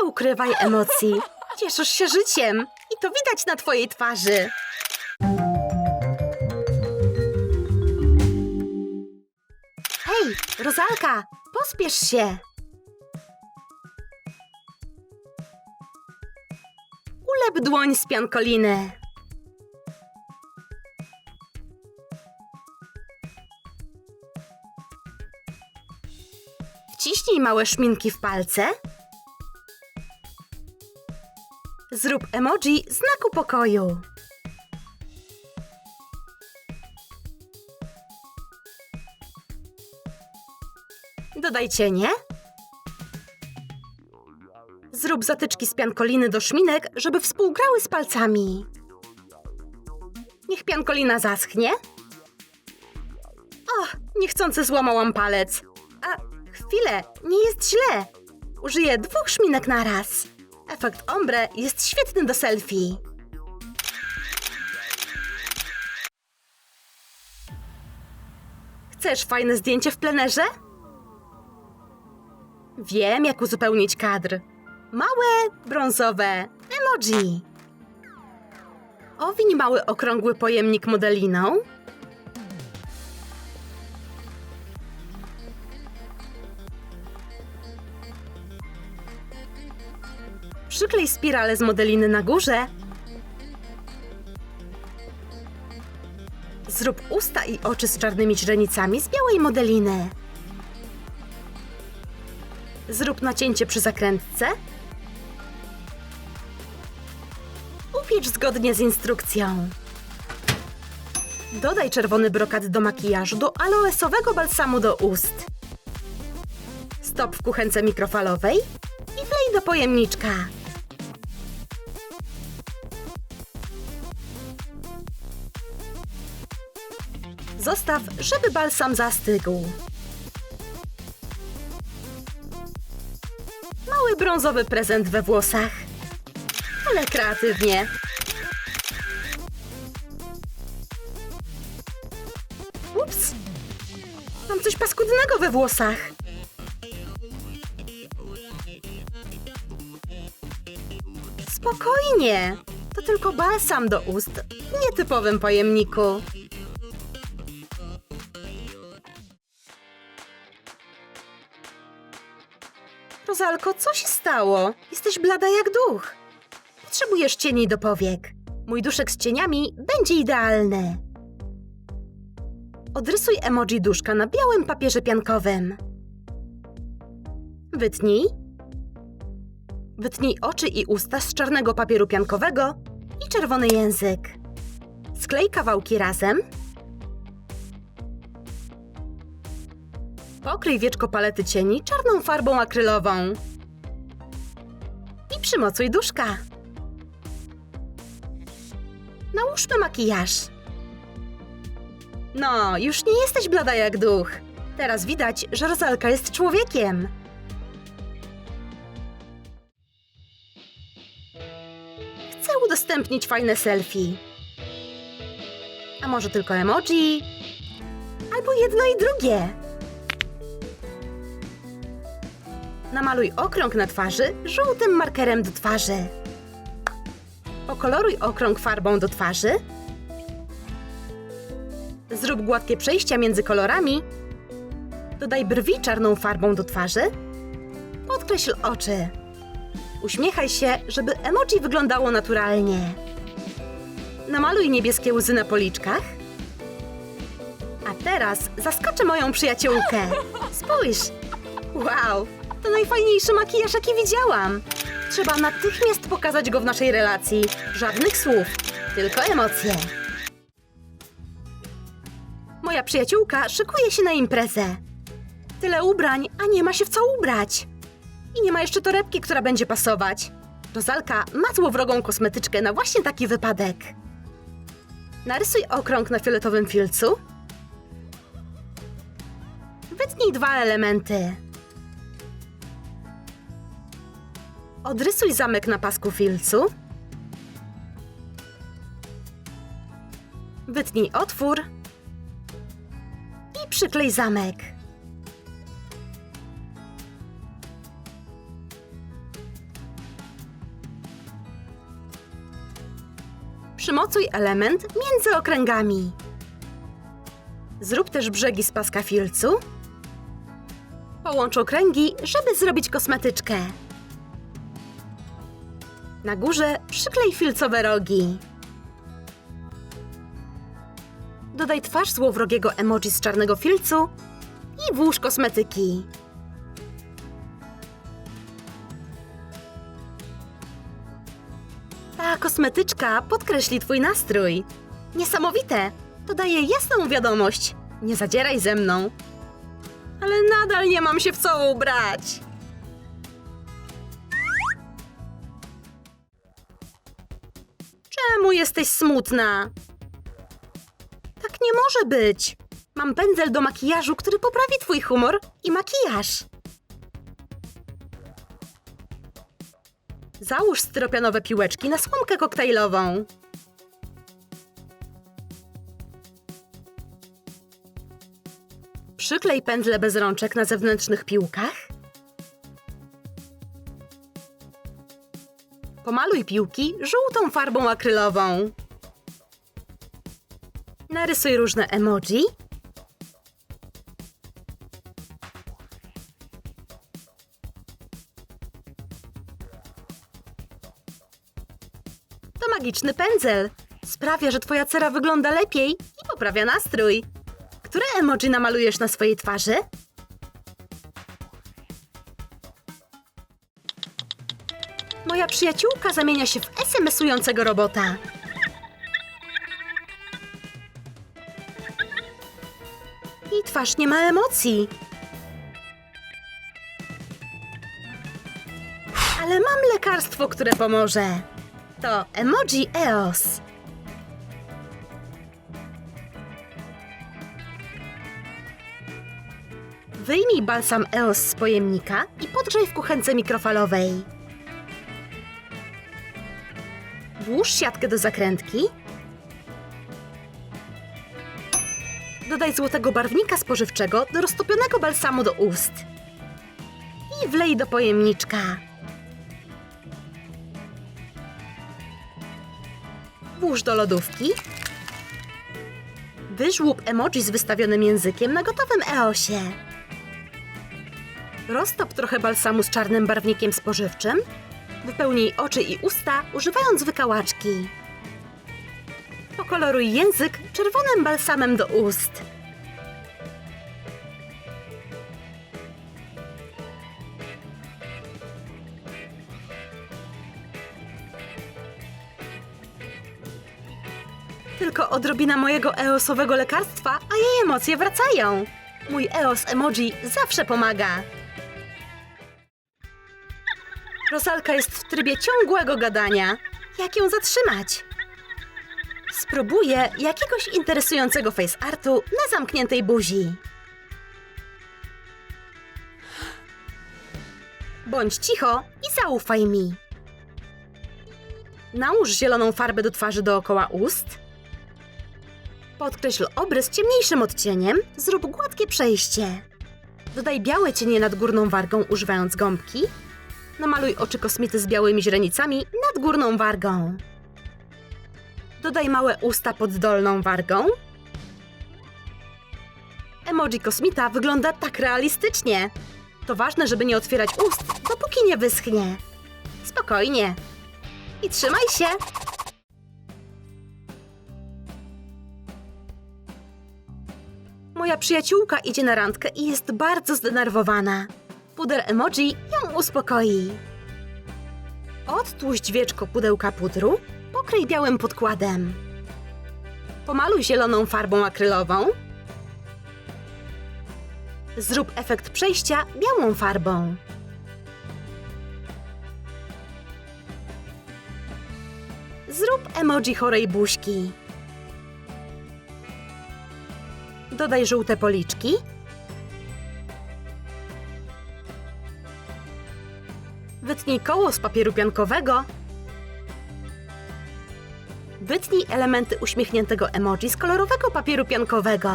Nie ukrywaj emocji. Cieszysz się życiem i to widać na twojej twarzy. Hej, Rozalka, pospiesz się. Ulep dłoń z piankoliny. Wciśnij małe szminki w palce. Zrób emoji znaku pokoju. Dodaj cienie. Zrób zatyczki z piankoliny do szminek, żeby współgrały z palcami. Niech piankolina zaschnie. O, niechcący złamałam palec. A, chwilę, nie jest źle. Użyję dwóch szminek na raz. Efekt ombre jest świetny do selfie. Chcesz fajne zdjęcie w plenerze? Wiem, jak uzupełnić kadr. Małe, brązowe emoji. Owiń mały okrągły pojemnik modeliną. Przyklej spiralę z modeliny na górze. Zrób usta i oczy z czarnymi źrenicami z białej modeliny. Zrób nacięcie przy zakrętce. Upiecz zgodnie z instrukcją. Dodaj czerwony brokat do makijażu do aloesowego balsamu do ust. Stop w kuchence mikrofalowej i wlej do pojemniczka. Zostaw, żeby balsam zastygł. Mały brązowy prezent we włosach. Ale kreatywnie. Ups! Mam coś paskudnego we włosach. Spokojnie. To tylko balsam do ust w nietypowym pojemniku. Rozalko, co się stało? Jesteś blada jak duch. Potrzebujesz cieni do powiek. Mój duszek z cieniami będzie idealny. Odrysuj emoji duszka na białym papierze piankowym. Wytnij. Wytnij oczy i usta z czarnego papieru piankowego i czerwony język. Sklej kawałki razem. Pokryj wieczko palety cieni czarną farbą akrylową. I przymocuj duszka. Nałóżmy makijaż. No, już nie jesteś blada jak duch. Teraz widać, że Rozalka jest człowiekiem. Chcę udostępnić fajne selfie. A może tylko emoji? Albo jedno i drugie. Namaluj okrąg na twarzy żółtym markerem do twarzy. Pokoloruj okrąg farbą do twarzy. Zrób gładkie przejścia między kolorami. Dodaj brwi czarną farbą do twarzy. Podkreśl oczy. Uśmiechaj się, żeby emoji wyglądało naturalnie. Namaluj niebieskie łzy na policzkach. A teraz zaskoczę moją przyjaciółkę. Spójrz! Wow, to najfajniejszy makijaż, jaki widziałam. Trzeba natychmiast pokazać go w naszej relacji. Żadnych słów, tylko emocje. Moja przyjaciółka szykuje się na imprezę. Tyle ubrań, a nie ma się w co ubrać. I nie ma jeszcze torebki, która będzie pasować. Rozalka ma złowrogą kosmetyczkę na właśnie taki wypadek. Narysuj okrąg na fioletowym filcu. Wytnij dwa elementy. Odrysuj zamek na pasku filcu. Wytnij otwór i przyklej zamek. Przymocuj element między okręgami. Zrób też brzegi z paska filcu. Połącz okręgi, żeby zrobić kosmetyczkę. Na górze przyklej filcowe rogi. Dodaj twarz złowrogiego emoji z czarnego filcu i włóż kosmetyki. Ta kosmetyczka podkreśli twój nastrój. Niesamowite! To daje jasną wiadomość. Nie zadzieraj ze mną. Ale nadal nie mam się w co ubrać. Czemu jesteś smutna? Tak nie może być. Mam pędzel do makijażu, który poprawi twój humor i makijaż. Załóż styropianowe piłeczki na słomkę koktajlową. Przyklej pędzle bez rączek na zewnętrznych piłkach. Pomaluj piłki żółtą farbą akrylową. Narysuj różne emoji. To magiczny pędzel. Sprawia, że twoja cera wygląda lepiej i poprawia nastrój. Które emoji namalujesz na swojej twarzy? Moja przyjaciółka zamienia się w SMS-ującego robota. I twarz nie ma emocji. Ale mam lekarstwo, które pomoże. To emoji EOS. Wyjmij balsam EOS z pojemnika i podgrzej w kuchence mikrofalowej. Włóż siatkę do zakrętki. Dodaj złotego barwnika spożywczego do roztopionego balsamu do ust. I wlej do pojemniczka. Włóż do lodówki. Wyżłup emoji z wystawionym językiem na gotowym EOSie. Roztop trochę balsamu z czarnym barwnikiem spożywczym. Wypełnij oczy i usta używając wykałaczki. Pokoloruj język czerwonym balsamem do ust. Tylko odrobina mojego eosowego lekarstwa, a jej emocje wracają. Mój eos emoji zawsze pomaga. Rosalka jest w trybie ciągłego gadania. Jak ją zatrzymać? Spróbuję jakiegoś interesującego face artu na zamkniętej buzi. Bądź cicho i zaufaj mi. Nałóż zieloną farbę do twarzy dookoła ust. Podkreśl obrys ciemniejszym odcieniem, zrób gładkie przejście. Dodaj białe cienie nad górną wargą używając gąbki. Namaluj oczy kosmity z białymi źrenicami nad górną wargą. Dodaj małe usta pod dolną wargą. Emoji kosmita wygląda tak realistycznie. To ważne, żeby nie otwierać ust, dopóki nie wyschnie. Spokojnie. I trzymaj się. Moja przyjaciółka idzie na randkę i jest bardzo zdenerwowana. Puder emoji ją uspokoi. Odtłuść wieczko pudełka pudru, pokryj białym podkładem. Pomaluj zieloną farbą akrylową. Zrób efekt przejścia białą farbą. Zrób emoji chorej buźki. Dodaj żółte policzki. Wytnij koło z papieru piankowego. Wytnij elementy uśmiechniętego emoji z kolorowego papieru piankowego.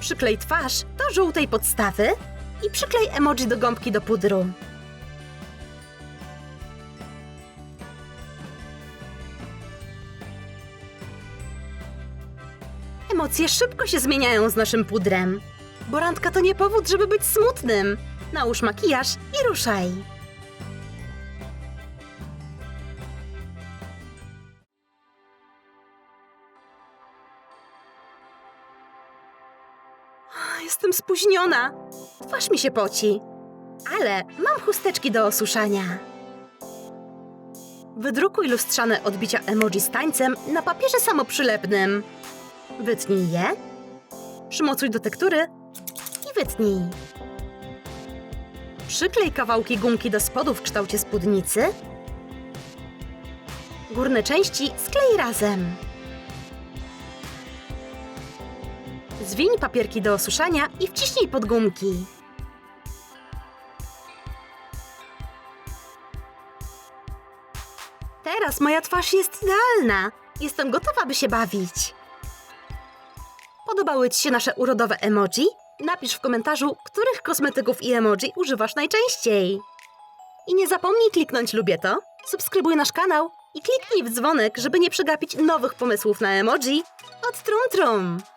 Przyklej twarz do żółtej podstawy i przyklej emoji do gąbki do pudru. Emocje szybko się zmieniają z naszym pudrem. Borantka to nie powód, żeby być smutnym. Nałóż makijaż i ruszaj. Jestem spóźniona. Twarz mi się poci. Ale mam chusteczki do osuszania. Wydrukuj lustrzane odbicia emoji z tańcem na papierze samoprzylepnym. Wytnij je. Przymocuj do tektury i wytnij. Przyklej kawałki gumki do spodu w kształcie spódnicy. Górne części sklej razem. Zwiń papierki do osuszania i wciśnij pod gumki. Teraz moja twarz jest idealna. Jestem gotowa, by się bawić. Podobały Ci się nasze urodowe emoji? Napisz w komentarzu, których kosmetyków i emoji używasz najczęściej. I nie zapomnij kliknąć lubię to, subskrybuj nasz kanał i kliknij w dzwonek, żeby nie przegapić nowych pomysłów na emoji od Trum Trum.